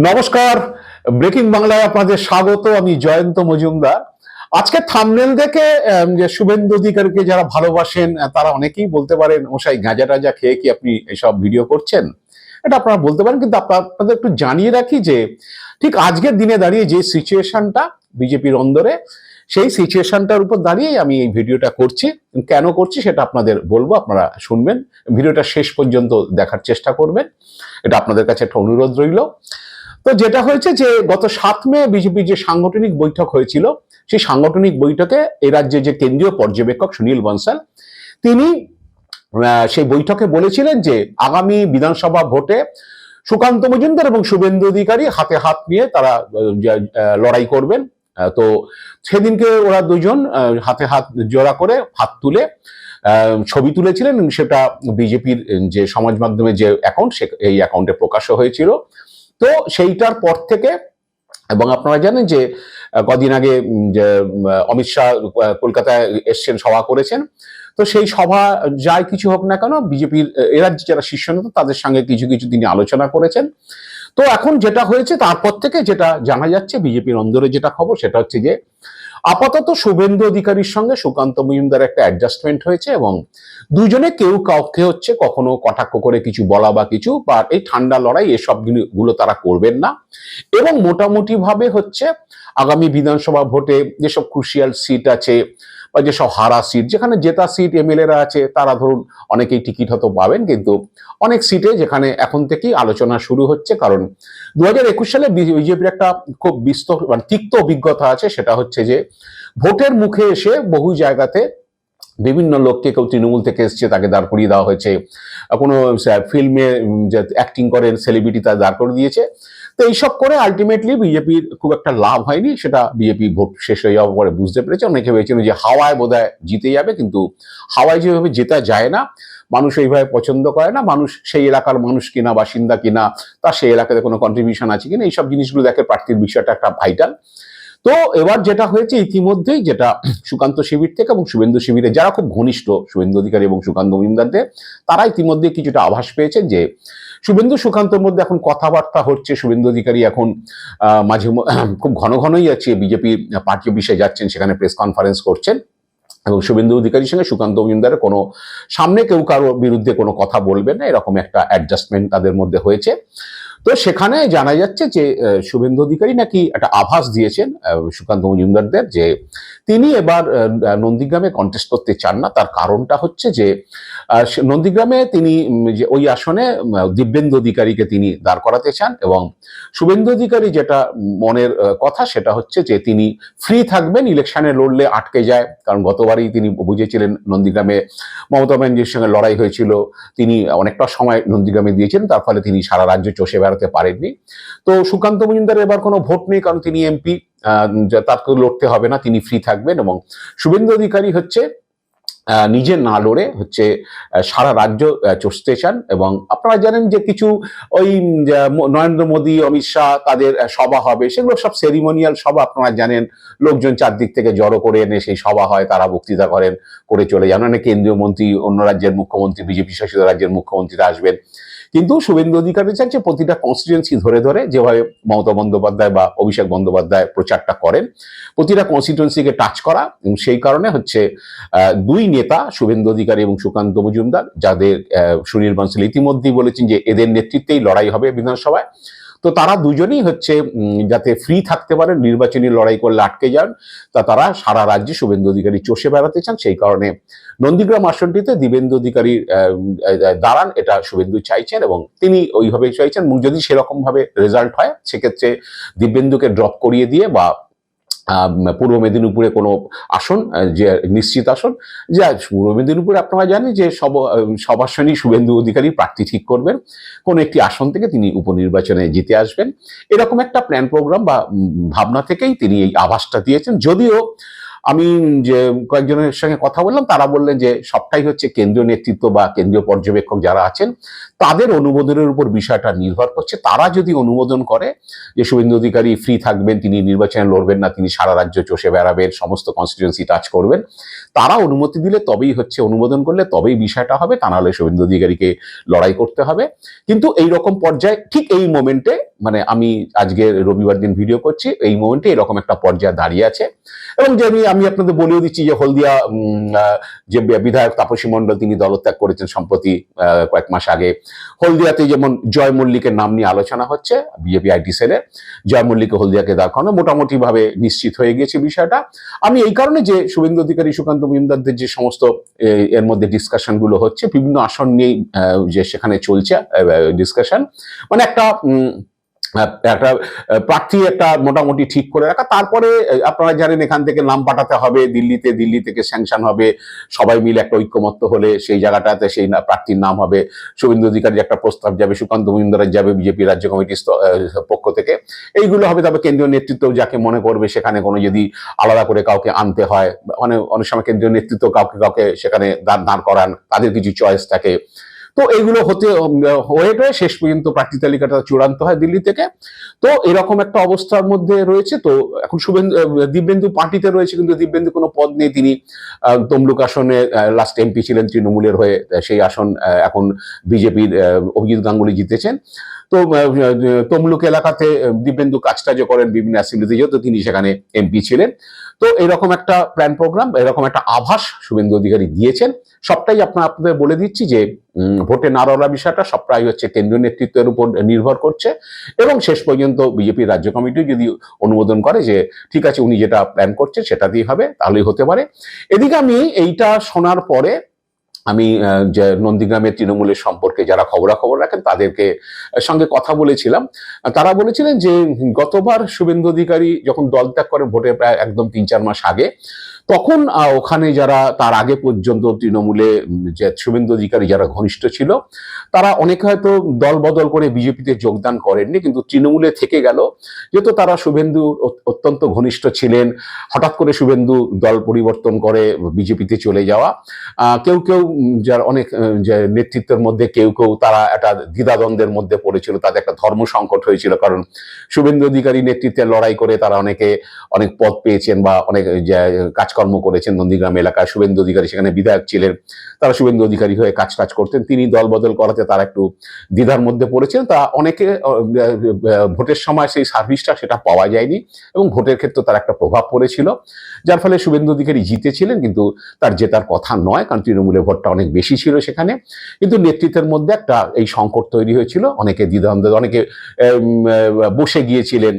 নমস্কার। ব্রেকিং বাংলায় আপনাদের স্বাগত, আমি জয়ন্ত মজুমদার। আজকে থামনেল দেখে যে শুভেন্দু অধিকারীকে যারা ভালোবাসেন তারা অনেকেই বলতে পারেন, মশাই গাঁজা টাজা খেয়ে কি আপনি এসব ভিডিও করছেন? এটা আপনারা বলতে পারেন, কিন্তু আপনা- আপনাদের একটু জানিয়ে রাখি যে, ঠিক আজকের দিনে দাঁড়িয়ে যে সিচুয়েশনটা বিজেপির অন্দরে, সেই সিচুয়েশনটার উপর দাঁড়িয়েই আমি এই ভিডিওটা করছি। কেন করছি সেটা আপনাদের বলব, আপনারা শুনবেন। ভিডিওটা শেষ পর্যন্ত দেখার চেষ্টা করবেন। এটা আপনাদের কাছে একটা অনুরোধ রইল। তো যেটা হয়েছে যে গত সাত মে বিজেপির যে সাংগঠনিক বৈঠক হয়েছিল, সেই সাংগঠনিক বৈঠকে এ রাজ্যে যে কেন্দ্রীয় পর্যবেক্ষক সুনীল বনসাল, তিনি সেই বৈঠকে বলেছিলেন যে আগামী বিধানসভা ভোটে সুকান্ত মজুমদার এবং শুভেন্দু অধিকারী হাতে হাত নিয়ে তারা লড়াই করবেন। তো সেদিনকে ওরা দুজন হাতে হাত জোড়া করে হাত তুলে ছবি তুলেছিলেন সেটা বিজেপির যে সমাজ মাধ্যমে যে অ্যাকাউন্ট সে, এই অ্যাকাউন্টে প্রকাশ্য হয়েছিল। তো সেইটার পর থেকে, এবং আপনারা জানেন যে কদিন আগে অমিত শাহ কলকাতায় এসছেন, সভা করেছেন। তো সেই সভা যাই কিছু হোক না কেন, বিজেপির এরা যারা শীর্ষ নেতা, তাদের সঙ্গে কিছু কিছু তিনি আলোচনা করেছেন। তো এখন যেটা হয়েছে, তারপর থেকে যেটা জানা যাচ্ছে, বিজেপির অন্দরে যেটা খবর, সেটা হচ্ছে যে আপাতত শুভেন্দু অধিকারীর সঙ্গে সুকান্ত মজুমদার একটা অ্যাডজাস্টমেন্ট হয়েছে এবং দুজনে কেউ কাউকে হচ্ছে কখনো কটাক্ষ করে কিছু বলা বা কিছু, বা এই ঠান্ডা লড়াই, এসবগুলো তারা করবেন না। এবং মোটামুটি ভাবে হচ্ছে আগামী বিধানসভা ভোটে যেসব ক্রুশিয়াল সিট আছে বা যেসব হারা সিট যেখানে জেতা সিট এমএলএরা আছে, তারা ধরুন অনেকেই টিকিট হয়তো পাবেন, কিন্তু অনেক সিটে যেখানে এখন থেকেই আলোচনা শুরু হচ্ছে, কারণ দু হাজার একুশ সালে বিজেপির একটা খুব বিস্তর মানে তিক্ত অভিজ্ঞতা আছে, সেটা হচ্ছে যে ভোটের মুখে এসে বহু জায়গাতে বিভিন্ন লোককে, কেউ তৃণমূল থেকে এসছে, তাকে দাঁড় করিয়ে দেওয়া হয়েছে। কোনো ফিল্মে অ্যাক্টিং করেন সেলিব্রিটি তার দাঁড় করে দিয়েছে। তো এইসব করে আলটিমেটলি বিজেপির খুব একটা লাভ হয়নি, সেটা বিজেপি ভোট শেষ হয়ে যাওয়ার পরে বুঝতে পেরেছে। অনেকে ভেবেছিল যে হাওয়ায় বোধ জিতে যাবে, কিন্তু হাওয়ায় যেভাবে জেতা যায় না, মানুষ এইভাবে পছন্দ করে না, মানুষ সেই এলাকার মানুষ কিনা, বাসিন্দা কিনা, তার সেই এলাকাতে কোনো কন্ট্রিবিউশন আছে কিনা, এইসব জিনিসগুলো দেখে প্রার্থীর বিষয়টা একটা ভাইটাল তো এবার যেটা হয়েছে ইতিমধ্যেই যেটা সুকান্ত শিবির থেকে এবং শুভেন্দু শিবিরে, যারা খুব ঘনিষ্ঠ শুভেন্দু অধিকারী এবং সুকান্ত মজুমদারদের তারা ইতিমধ্যে কিছুটা আভাস পেয়েছেন যে শুভেন্দু সুকান্তর মধ্যে এখন কথাবার্তা হচ্ছে। শুভেন্দু অধিকারী এখন মাঝে খুব ঘন ঘনই আছে। বিজেপি পার্টি অফিসে যাচ্ছেন, সেখানে প্রেস কনফারেন্স করছেন এবং শুভেন্দু অধিকারীর সঙ্গে সুকান্ত মজুমদারের কোনো, সামনে কেউ কারও বিরুদ্ধে কোনো কথা বলবেন না। এরকম একটা অ্যাডজাস্টমেন্ট তাদের মধ্যে হয়েছে। তো সেখানে জানা যাচ্ছে যে শুভেন্দু অধিকারী নাকি একটা আভাস দিয়েছেন সুকান্ত মজুমদারদের যে তিনি এবার নন্দীগ্রামে কন্টেস্ট করতে চান না। তার কারণটা হচ্ছে যে নন্দীগ্রামে তিনি যে ওই আসনে দিব্যেন্দু অধিকারীকে তিনি দাঁড় করাতে চান এবং শুভেন্দু অধিকারী যেটা মনের কথা সেটা হচ্ছে যে, তিনি ফ্রি থাকবেন ইলেকশনে লড়লে আটকে যায়। কারণ গতবারই তিনি বুঝেছিলেন নন্দীগ্রামে মমতা ব্যানার্জির সঙ্গে লড়াই হয়েছিল। তিনি অনেকটা সময় নন্দীগ্রামে দিয়েছেন তার ফলে তিনি সারা রাজ্য চষে বেড়াতে পারেননি। তো সুকান্ত মজুমদার এবার কোনো ভোট নেই, কারণ তিনি এমপি তাকে লড়তে হবে না, তিনি ফ্রি থাকবেন এবং শুভেন্দু অধিকারী হচ্ছে নিজে না লড়ে হচ্ছে সারা রাজ্য চষতে চান এবং আপনারা জানেন যে কিছু ওই নরেন্দ্র মোদী, অমিত শাহ তাদের সভা হবে, সেগুলো সব সেরিমোনিয়াল সভা, আপনারা জানেন, লোকজন চারদিক থেকে জড়ো করে এনে সেই সভা হয়, তারা বক্তৃতা করেন, করে চলে যান। অনেক কেন্দ্রীয় মন্ত্রী, অন্য রাজ্যের মুখ্যমন্ত্রী, বিজেপি শাসিত রাজ্যের মুখ্যমন্ত্রীরা আসবেন। কিন্তু শুভেন্দু অধিকারী প্রতিটা কনস্টিটুয়েন্সি ধরে ধরে যেভাবে মমতা বন্দ্যোপাধ্যায় বা অভিষেক বন্দ্যোপাধ্যায় প্রচারটা করেন, প্রতিটা কনস্টিটুয়েন্সিকে টাচ করা এবং সেই কারণে হচ্ছে দুই নেতা, শুভেন্দু অধিকারী এবং সুকান্ত মজুমদার, যাদের সুনীল বনসাল ইতিমধ্যেই বলেছেন যে এদের নেতৃত্বেই লড়াই হবে বিধানসভায়। তো তারা দুজনেই হচ্ছে যাতে ফ্রি থাকতে পারেন নির্বাচনী লড়াই করলে আটকে যান তা তারা সারা রাজ্যে শুভেন্দু অধিকারী চষে বেড়াতে চান সেই কারণে নন্দীগ্রাম আসনটিতে দিবেন্দু অধিকারী আহ, আহ, দাঁড়ান এটা শুভেন্দু চাইছেন এবং তিনি ওইভাবে চাইছেন। যদি সেরকমভাবে রেজাল্ট হয় সেক্ষেত্রে দিব্যেন্দুকে ড্রপ করিয়ে দিয়ে বা পূর্ব মেদিনীপুরে কোনো আসন যে নিশ্চিত আসন, যে পূর্ব মেদিনীপুরে আপনারা জানেন যে সব সব শুভেন্দু অধিকারী প্রার্থী ঠিক করবেন। কোনো একটি আসন থেকে তিনি উপনির্বাচনে জিতে আসবেন। এরকম একটা প্ল্যান প্রোগ্রাম বা ভাবনা থেকেই তিনি এই আভাসটা দিয়েছেন। যদিও আমি যে কয়েকজনের সঙ্গে কথা বললাম, তারা বললেন যে সবটাই হচ্ছে কেন্দ্রীয় নেতৃত্ব বা কেন্দ্রীয় পর্যবেক্ষক যারা আছেন, তাদের অনুমোদনের উপর বিষয়টা নির্ভর করছে। তারা যদি অনুমোদন করে যে শুভেন্দু অধিকারী ফ্রি থাকবেন, তিনি নির্বাচনে লড়বেন না, তিনি সারা রাজ্য চষে বেড়াবেন, সমস্ত কনস্টিটিউন্সি টাচ করবেন, তারা অনুমতি দিলে তবেই হচ্ছে অনুমোদন করলে তবেই বিষয়টা হবে, তা নাহলে শুভেন্দু অধিকারীকে লড়াই করতে হবে। কিন্তু এই রকম পর্যায়ে ঠিক এই মোমেন্টে মানে আমি আজকে রবিবার দিন ভিডিও করছি, এই মোমেন্টে এরকম একটা পর্যায়ে দাঁড়িয়ে আছে। এবং যে আমি আমি আপনাদের বলেও দিচ্ছি যে হলদিয়া যে বিধায়ক তাপসী মণ্ডল তিনি দলত্যাগ করেছেন সম্প্রতি কয়েক মাস আগে। হলদিয়াতে যেমন জয় মল্লিকের নাম নিয়ে আলোচনা হচ্ছে বিজেপি আইটি সেলে জয় মল্লিককে হলদিয়াকে দাঁড় করানো মোটামুটি ভাবে নিশ্চিত হয়ে গিয়েছে বিষয়টা। আমি এই কারণে যে শুভেন্দু অধিকারী, সুকান্ত মজুমদারদের যে সমস্ত এর মধ্যে ডিসকাশনগুলো হচ্ছে, বিভিন্ন আসন নিয়েই যে সেখানে চলছে ডিসকাশন মানে একটা একটা প্রার্থী একটা মোটামুটি ঠিক করে রাখা। তারপরে আপনারা জানেন এখান থেকে নাম পাঠাতে হবে, দিল্লিতে, দিল্লি থেকে স্যাংশন হবে। সবাই মিলে একটা ঐক্যমত্য হলে সেই জায়গাটাতে সেই প্রার্থীর নাম হবে। শুভেন্দু অধিকারী একটা প্রস্তাব যাবে, সুকান্ত মজুমদারের যাবে, বিজেপি রাজ্য কমিটির পক্ষ থেকে। এইগুলো হবে, তবে কেন্দ্রীয় নেতৃত্ব যাকে মনে করবে সেখানে কোনো যদি আলাদা করে কাউকে আনতে হয় মানে অনেক সময় কেন্দ্রীয় নেতৃত্ব কাউকে কাউকে সেখানে দাঁড় করান, তাদের কিছু চয়েস থাকে। তো এগুলো হতে হয়ে টয়ে শেষ পর্যন্ত প্রার্থী তালিকাটা চূড়ান্ত হয় দিল্লি থেকে। তো এরকম একটা অবস্থার মধ্যে রয়েছে। তো এখন শুভেন্দু দিব্যেন্দু পার্টিতে রয়েছে, কিন্তু দিব্যেন্দু কোনো পদ নেই। তিনি তমলুক আসনে লাস্ট এমপি ছিলেন, তৃণমূলের হয়ে সেই আসন এখন বিজেপির অভিজিৎ গাঙ্গুলি জিতেছেন। তো তমলুক এলাকাতে দিব্যেন্দু কাজটা যে করেন বিভিন্ন অ্যাসেম্বলিতে যেহেতু তিনি সেখানে এমপি ছিলেন। তো এরকম একটা প্ল্যান প্রোগ্রাম এরকম একটা আভাস শুভেন্দু অধিকারী দিয়েছেন। সবটাই আপনার, আপনাদের বলে দিচ্ছি যে ভোটে না রওয়ার বিষয়টা সবটাই হচ্ছে কেন্দ্রীয় নেতৃত্বের উপর নির্ভর করছে। এবং শেষ পর্যন্ত বিজেপির রাজ্য কমিটি যদি অনুমোদন করে যে, ঠিক আছে, উনি যেটা প্ল্যান করছে সেটা দিয়ে হবে, তাহলেই হতে পারে। এদিকে আমি এইটা শোনার পরে আমি যে নন্দীগ্রামের তৃণমূলের সম্পর্কে যারা খবরাখবর রাখেন, তাদেরকে সঙ্গে কথা বলেছিলাম। তারা বলেছিলেন যে, গতবার শুভেন্দু অধিকারী যখন দল ত্যাগ করেন ভোটে প্রায় একদম তিন চার মাস আগে, তখন ওখানে যারা, তার আগে পর্যন্ত তৃণমূলে যে শুভেন্দু অধিকারী যারা ঘনিষ্ঠ ছিল, তারা অনেকে হয়তো দল বদল করে বিজেপিতে যোগদান করেননি, কিন্তু তৃণমূলে থেকে গেল। যেহেতু তারা শুভেন্দু অত্যন্ত ঘনিষ্ঠ ছিলেন, হঠাৎ করে শুভেন্দু দল পরিবর্তন করে বিজেপিতে চলে যাওয়া কেউ কেউ যার অনেক নেতৃত্বের মধ্যে কেউ কেউ তারা একটা দ্বিধাদ্বন্দ্বের মধ্যে পড়েছিল, তাদের একটা ধর্ম সংকট হয়েছিল। কারণ শুভেন্দু অধিকারী নেতৃত্বে লড়াই করে তারা অনেকে, অনেক পদ পেয়েছেন বা অনেক কাজকর্ম করেছেন নন্দীগ্রাম এলাকায়। শুভেন্দু অধিকারী সেখানে বিধায়ক ছিলেন। তারা শুভেন্দু অধিকারী হয়ে কাজ কাজ করতেন। তিনি দল বদল করাতে তারা একটু দ্বিধার মধ্যে পড়েছেন। তা অনেকে ভোটের সময় সেই সার্ভিসটা সেটা পাওয়া যায়নি এবং ভোটের ক্ষেত্রে তার একটা প্রভাব পড়েছিল। যার ফলে শুভেন্দু অধিকারী জিতেছিলেন, কিন্তু তার জেতার কথা নয়, কারণ তৃণমূলের ভোটটা অনেক বেশি ছিল সেখানে। কিন্তু নেতৃত্বের মধ্যে একটা এই সংকট তৈরি হয়েছিল। অনেকে দ্বিধান্দ অনেকে বসে গিয়েছিলেন।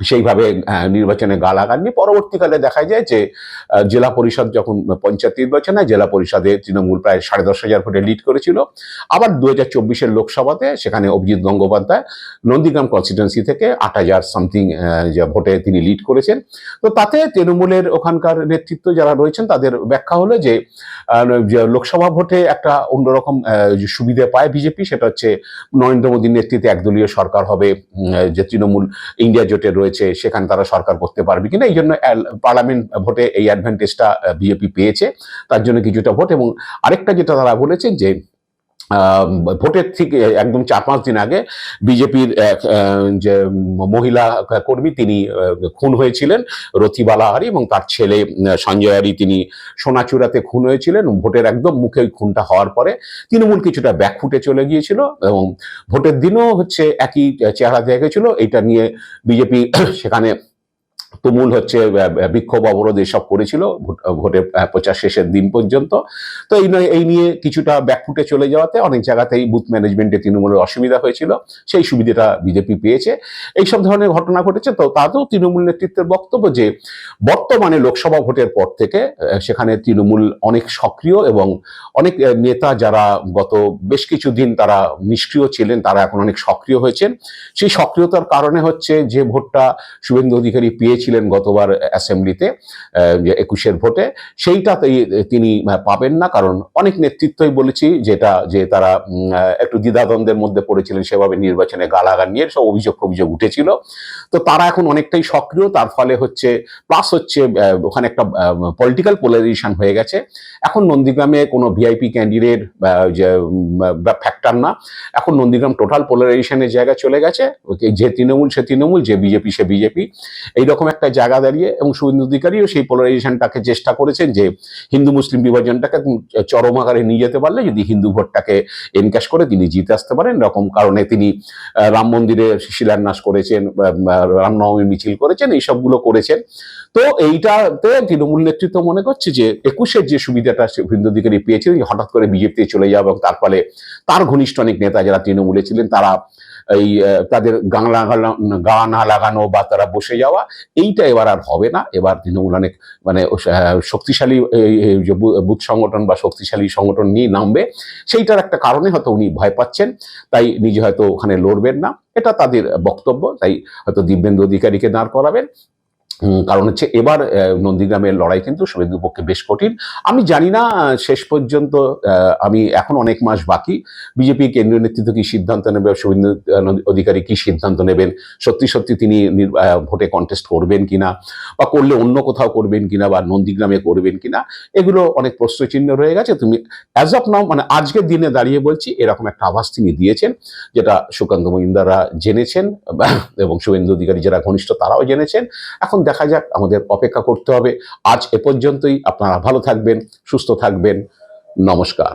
সেইভাবে নির্বাচনে গালাগাননি পরবর্তীকালে দেখা যায় যে জেলা পরিষদ যখন পঞ্চায়েত নির্বাচন জেলা পরিষদে তৃণমূল প্রায় সাড়ে দশ হাজার ভোটে লিড করেছিল। আবার দু হাজার চব্বিশের লোকসভাতে সেখানে অভিজিৎ গঙ্গোপাধ্যায় নন্দীগ্রাম কনস্টিটুয়েন্সি থেকে আট হাজার সামথিং ভোটে তিনি লিড করেছেন। তো তাতে তৃণমূলের ওখানকার নেতৃত্ব যারা রয়েছেন, তাদের ব্যাখ্যা হলো যে লোকসভা ভোটে একটা অন্যরকম সুবিধা পায় বিজেপি, সেটা হচ্ছে নরেন্দ্র মোদীর নেতৃত্বে একদলীয় সরকার হবে যে তৃণমূল ইন্ডিয়া জোটে রয়েছে, সেখানে তারা সরকার করতে পারবে কিনা, এই জন্য পার্লামেন্ট ভোটে এই অ্যাডভান্টেজটা বিজেপি পেয়েছে। তার জন্য কিছুটা ভোট এবং আরেকটা যেটা তারা বলেছেন যে ভোটের ঠিক একদম চার পাঁচ দিন আগে বিজেপির এক যে মহিলা কর্মী তিনি খুন হয়েছিলেন, রথিবালা হারি এবং তার ছেলে সঞ্জয় হারি তিনি সোনাচূড়াতে খুন হয়েছিলেন। ভোটের একদম মুখে খুনটা হওয়ার পরে তৃণমূল কিছুটা ব্যাকফুটে চলে গিয়েছিল এবং ভোটের দিনও হচ্ছে একই চেহারা দেখা গেছিল। এটা নিয়ে বিজেপি সেখানে তুমুল হচ্ছে বিক্ষোভ, অবরোধ এসব করেছিল, ভোট- ভোটের প্রচার শেষের দিন পর্যন্ত। তো এই নয়, এই নিয়ে কিছুটা ব্যাকফুটে চলে যাওয়াতে অনেক জায়গাতেই বুথ ম্যানেজমেন্টে তৃণমূলের অসুবিধা হয়েছিল, সেই সুবিধাটা বিজেপি পেয়েছে। এইসব ধরনের ঘটনা ঘটেছে, তো তাতেও তৃণমূল নেতৃত্বের বক্তব্য যে, বর্তমানে লোকসভা ভোটের পর থেকে সেখানে তৃণমূল অনেক সক্রিয় এবং অনেক নেতা যারা গত বেশ কিছু দিন তারা নিষ্ক্রিয় ছিলেন, তারা এখন অনেক সক্রিয় হয়েছেন। সেই সক্রিয়তার কারণে হচ্ছে যে ভোটটা শুভেন্দু অধিকারী পেয়েছিলেন গতবার অ্যাসেম্বলিতে একুশের ভোটে সেইটাতেই তিনি পাবেন না, কারণ অনেক নেতৃত্বই বলেছি যেটা, যে তারা একটু দ্বিধাদ্বন্দ্বের মধ্যে পড়েছিলেন সেভাবে নির্বাচনে গালাগান নিয়ে, সব অভিযোগ অভিযোগ উঠেছিল। তো তারা এখন অনেকটাই সক্রিয়, তার ফলে হচ্ছে প্লাস হচ্ছে ওখানে একটা পলিটিক্যাল পোলারাইজেশন হয়ে গেছে। এখন নন্দীগ্রামে কোনো ভিআইপি ক্যান্ডিডেট ফ্যাক্টর না। এখন নন্দীগ্রাম টোটাল পোলারাইজেশনের জায়গা চলে গেছে। যে তৃণমূল, সে তৃণমূল, যে বিজেপি সে বিজেপি এইরকম একটা জায়গা দাঁড়িয়ে এবং শুভেন্দু অধিকারীও সেই পোলারাইজেশনটাকে চেষ্টা করেছেন যে হিন্দু মুসলিম বিভাজনটাকে চরম আকারে নিয়ে যেতে পারলে যদি হিন্দু ভোটটাকে এনক্যাশ করে তিনি জিতে আসতে পারেন। এরকম কারণে তিনি রাম মন্দিরে শিলান্যাস করেছেন রামনবমী মিছিল করেছেন এইসবগুলো করেছেন। তো এইটাতে তৃণমূল নেতৃত্ব মনে করছে যে একুশের যে সুবিধাটা শুভেন্দু অধিকারী পেয়েছিলেন হঠাৎ করে বিজেপিতে চলে যাওয়া এবং তার ফলে তার ঘনিষ্ঠ অনেক নেতা যারা তৃণমূলে ছিলেন, তারা এই তাদের গান লাগানো গা না লাগানো বা তারা বসে যাওয়া, এইটা এবার আর হবে না। এবার তৃণমূল অনেক মানে শক্তিশালী বুথ সংগঠন বা শক্তিশালী সংগঠন নিয়ে নামবে, সেইটার একটা কারণে হয়তো উনি ভয় পাচ্ছেন, তাই নিজে হয়তো ওখানে লড়বেন না। এটা তাদের বক্তব্য, তাই হয়তো দিব্যেন্দু অধিকারীকে দাঁড় করাবেন। কারণ হচ্ছে এবার নন্দীগ্রামের লড়াই কিন্তু শুভেন্দুর পক্ষে বেশ কঠিন। আমি জানি না, শেষ পর্যন্ত আমি এখন অনেক মাস বাকি। বিজেপি কেন্দ্রীয় নেতৃত্ব কি সিদ্ধান্ত নেবে? শুভেন্দু অধিকারী কি সিদ্ধান্ত নেবেন? সত্যি সত্যি তিনি ভোটে কন্টেস্ট করবেন কিনা? বা করলে অন্য কোথাও করবেন কিনা? বা নন্দীগ্রামে করবেন কিনা? এগুলো অনেক প্রশ্নচিহ্ন রয়ে গেছে। তুমি অ্যাজ অফ নাও মানে আজকের দিনে দাঁড়িয়ে বলছি, এরকম একটা আভাস তিনি দিয়েছেন, যেটা সুকান্ত মহিন্দারা জেনেছেন, এবং শুভেন্দু অধিকারী যারা ঘনিষ্ঠ, তারাও জেনেছেন। এখন দেখা যাক, আমাদের অপেক্ষা করতে হবে। আজ এ পর্যন্তই, আপনারা ভালো থাকবেন, সুস্থ থাকবেন। নমস্কার।